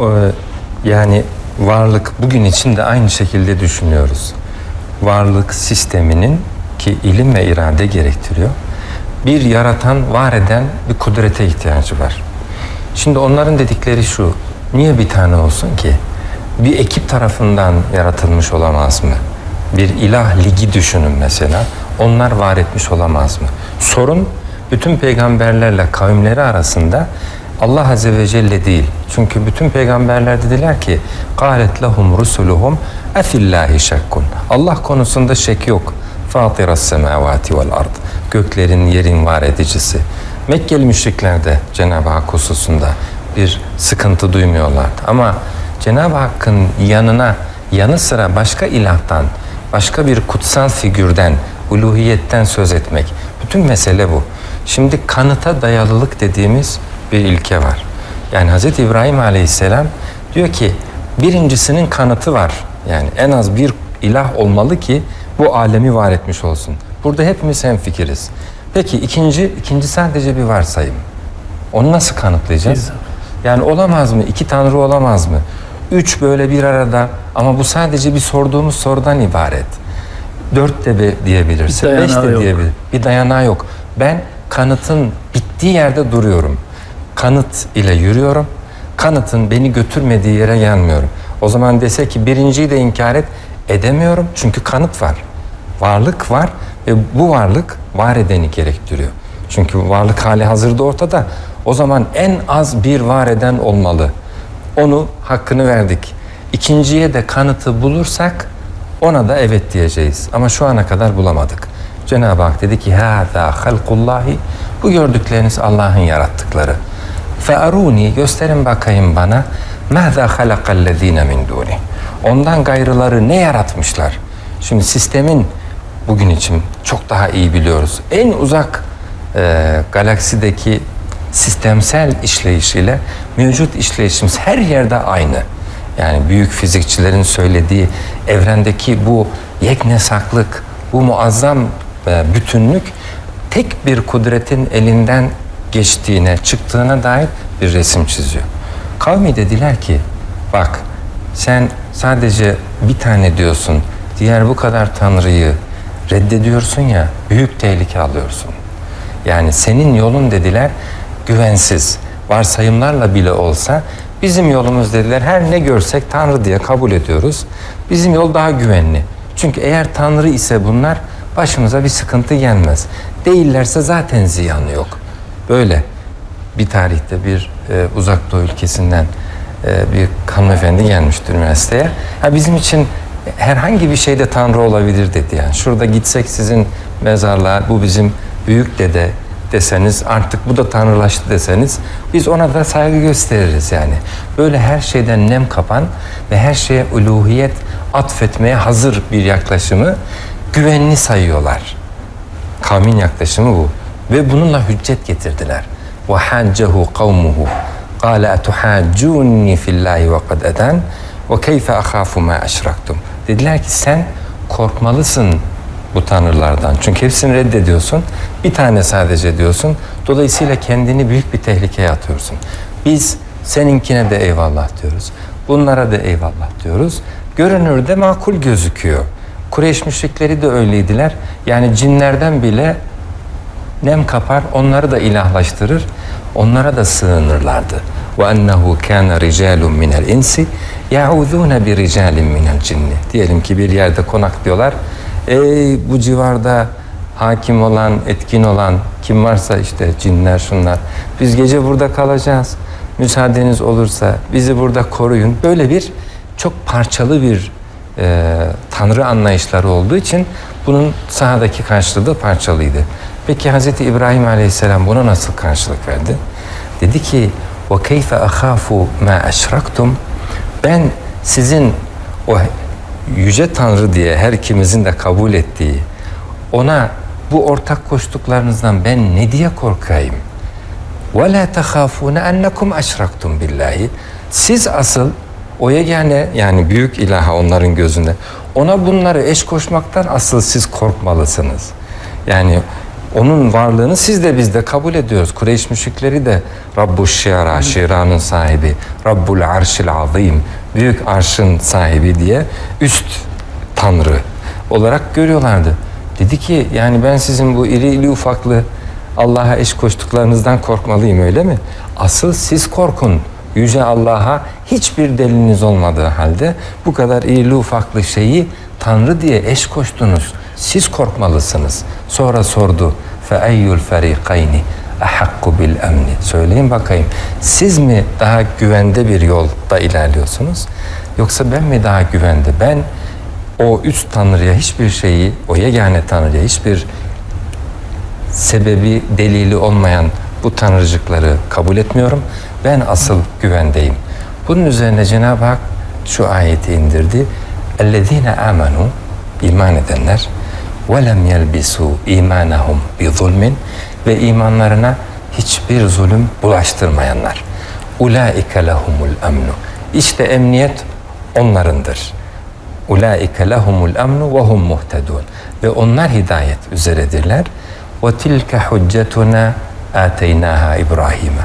Ee, Yani varlık bugün için de aynı şekilde düşünüyoruz. Varlık sisteminin ki ilim ve irade gerektiriyor. Bir yaratan, var eden bir kudrete ihtiyacı var. Şimdi onların dedikleri şu, niye bir tane olsun ki? Bir ekip tarafından yaratılmış olamaz mı? Bir ilah ligi düşünün mesela. Onlar var etmiş olamaz mı? Sorun bütün peygamberlerle kavimleri arasında Allah Azze ve Celle değil. Çünkü bütün peygamberler dediler ki قَالَتْ لَهُمْ رُسُلُهُمْ اَفِلَّهِ شَكٌ Allah konusunda şek yok. فَاطِرَ السَّمَاوَاتِ وَالْاَرْضِ Göklerin, yerin var edicisi. Mekkeli müşrikler de Cenab-ı Hak hususunda bir sıkıntı duymuyorlardı. Ama Cenab-ı Hakk'ın yanına yanı sıra başka ilahtan, başka bir kutsal figürden, uluhiyetten söz etmek. Bütün mesele bu. Şimdi kanıta dayalılık dediğimiz bir ilke var. Yani Hz. İbrahim Aleyhisselam diyor ki birincisinin kanıtı var. Yani en az bir ilah olmalı ki bu alemi var etmiş olsun. Burada hepimiz hemfikiriz. Peki ikinci, ikinci sadece bir varsayım. Onu nasıl kanıtlayacağız? Yani olamaz mı? İki tanrı olamaz mı? Üç böyle bir arada ama bu sadece bir sorduğumuz sorudan ibaret. Dört de be- diyebilirsin, Bir beş de diyebilir. Bir dayanağı yok. Ben kanıtın bittiği yerde duruyorum. Kanıt ile yürüyorum. Kanıtın beni götürmediği yere gelmiyorum. O zaman dese ki birinciyi de inkar et, edemiyorum. Çünkü kanıt var. Varlık var ve bu varlık var edeni gerektiriyor. Çünkü varlık hali hazırda ortada. O zaman en az bir var eden olmalı. Onu hakkını verdik. İkinciye de kanıtı bulursak ona da evet diyeceğiz. Ama şu ana kadar bulamadık. Cenab-ı Hak dedi ki hâzâ halkullahi bu gördükleriniz Allah'ın yarattıkları. Fearuni gösterin bakayım bana mâzâ halakallezîne min dûni. Ondan gayrıları ne yaratmışlar? Şimdi sistemin bugün için çok daha iyi biliyoruz. En uzak e, galaksideki sistemsel işleyişiyle mevcut işleyişimiz her yerde aynı. Yani büyük fizikçilerin söylediği evrendeki bu yeknesaklık, bu muazzam e, bütünlük tek bir kudretin elinden geçtiğine, çıktığına dair bir resim çiziyor. Kavmi dediler ki, bak sen sadece bir tane diyorsun, diğer bu kadar tanrıyı reddediyorsun ya, büyük tehlike alıyorsun. Yani senin yolun dediler güvensiz. Varsayımlarla bile olsa bizim yolumuz dediler her ne görsek Tanrı diye kabul ediyoruz. Bizim yol daha güvenli. Çünkü eğer Tanrı ise bunlar başımıza bir sıkıntı gelmez. Değillerse zaten ziyanı yok. Böyle bir tarihte bir e, uzak doğu ülkesinden e, bir hanımefendi gelmiştir üniversiteye. Ha, bizim için herhangi bir şeyde Tanrı olabilir dedi yani. Şurada gitsek sizin mezarlığa bu bizim büyük dede deseniz artık bu da tanrılaştı deseniz biz ona da saygı gösteririz yani. Böyle her şeyden nem kapan ve her şeye uluhiyet atfetmeye hazır bir yaklaşımı güvenli sayıyorlar. Kavmin yaklaşımı bu. Ve bununla hüccet getirdiler. وَحَاجَّهُ قَوْمُهُ قَالَ أَتُحَاجُّونِي فِي اللّٰهِ وَقَدْ اَدَنْ وَكَيْفَ أَخَافُ مَا أَشْرَكْتُمْ Dediler ki sen korkmalısın bu tanrılardan. Çünkü hepsini reddediyorsun. Bir tane sadece diyorsun. Dolayısıyla kendini büyük bir tehlikeye atıyorsun. Biz seninkine de eyvallah diyoruz. Bunlara da eyvallah diyoruz. Görünürde makul gözüküyor. Kureyş müşrikleri de öyleydiler. Yani cinlerden bile nem kapar onları da ilahlaştırır onlara da sığınırlardı. ve ennehu kana ricalun minel insi yauzuna bi ricalin minel cinni diyelim ki bir yerde konaklıyorlar ey bu civarda hakim olan etkin olan kim varsa işte cinler şunlar biz gece burada kalacağız. Müsaadeniz olursa bizi burada koruyun. Böyle bir çok parçalı bir e, tanrı anlayışları olduğu için bunun sahadaki karşılığı da parçalıydı. Peki Hz. İbrahim Aleyhisselam buna nasıl karşılık verdi? Dedi ki وَكَيْفَ أَخَافُ مَا أَشْرَكْتُمْ Ben sizin o yüce tanrı diye her ikimizin de kabul ettiği ona bu ortak koştuklarınızdan ben ne diye korkayım? وَلَا تَخَافُونَ أَنَّكُمْ أَشْرَكْتُمْ بِاللّٰهِ Siz asıl o yegane yani büyük ilaha onların gözünde ona bunları eş koşmaktan asıl siz korkmalısınız. Yani Onun varlığını siz de biz de kabul ediyoruz. Kureyş müşrikleri de Rabbu Şiara, Şira'nın sahibi, Rabbul Arşil Azim, büyük arşın sahibi diye üst tanrı olarak görüyorlardı. Dedi ki yani ben sizin bu iri ili ufaklı Allah'a eş koştuklarınızdan korkmalıyım öyle mi? Asıl siz korkun. Yüce Allah'a hiçbir deliliniz olmadığı halde bu kadar irili ufaklı şeyi Tanrı diye eş koştunuz. Siz korkmalısınız. Sonra sordu. فَاَيُّ الْفَرِيقَيْنِ اَحَقُّ بِالْاَمْنِ Söyleyin bakayım. Siz mi daha güvende bir yolda ilerliyorsunuz? Yoksa ben mi daha güvende? Ben o üst tanrıya hiçbir şeyi, o yegane tanrıya hiçbir sebebi, delili olmayan bu tanrıcıkları kabul etmiyorum. Ben asıl güvendeyim. Bunun üzerine Cenab-ı Hak şu ayeti indirdi. اَلَّذ۪ينَ آمَنُوا iman edenler وَلَمْ يَلْبِسُوا اِيمَانَهُمْ بِظُلْمٍ ve imanlarına hiçbir zulüm bulaştırmayanlar. اُولَٰئِكَ لَهُمُ الْاَمْنُ İşte emniyet onlarındır. Ulaike lehumul emnu ve hum muhtedun. Ve onlar hidayet üzeredirler. Ve tilke hüccetuna ateynaha İbrahim'e.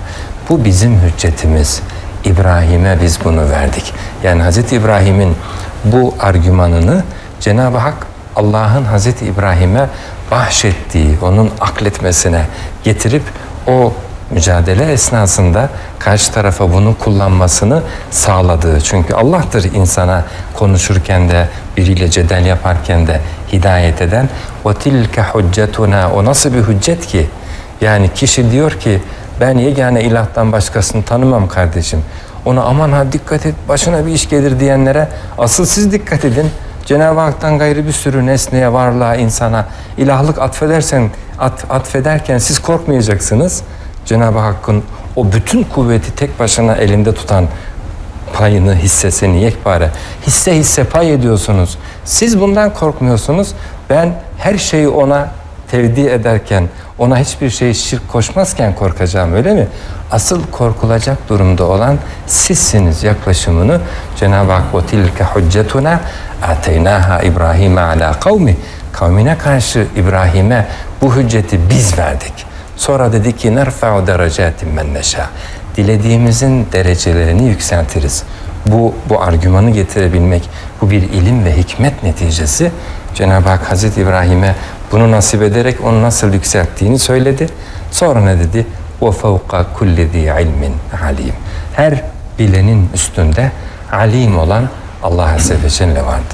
bu bizim hüccetimiz. İbrahim'e biz bunu verdik. Yani Hazreti İbrahim'in bu argümanını Cenab-ı Hak Allah'ın Hazreti İbrahim'e bahşettiği, onun akletmesine getirip o mücadele esnasında karşı tarafa bunu kullanmasını sağladığı. Çünkü Allah'tır insana konuşurken de biriyle cedel yaparken de hidayet eden. Tilke hüccetuna o nasıl bir hüccet ki? Yani kişi diyor ki ben yegane ilahtan başkasını tanımam kardeşim. Ona aman ha dikkat et başına bir iş gelir diyenlere asıl siz dikkat edin. Cenab-ı Hak'tan gayrı bir sürü nesneye, varlığa, insana ilahlık atfedersen, at, atfederken siz korkmayacaksınız. Cenab-ı Hakk'ın o bütün kuvveti tek başına elinde tutan payını, hissesini yekpare, hisse hisse pay ediyorsunuz. Siz bundan korkmuyorsunuz. Ben her şeyi ona tevdi ederken, ona hiçbir şey şirk koşmazken korkacağım öyle mi? Asıl korkulacak durumda olan sizsiniz yaklaşımını Cenab-ı Hak o tilke hüccetuna ateynaha İbrahim'e ala kavmi kavmine karşı İbrahim'e bu hücceti biz verdik. Sonra dedi ki nerfa'u derecatin men neşâ. Dilediğimizin derecelerini yükseltiriz. Bu, bu argümanı getirebilmek, bu bir ilim ve hikmet neticesi. Cenab-ı Hak Hazreti İbrahim'e bunu nasip ederek onu nasıl yükselttiğini söyledi. Sonra ne dedi? Ve fevka kulli ilmin alim. Her bilenin üstünde alim olan Allah Azze ve Celle vardır.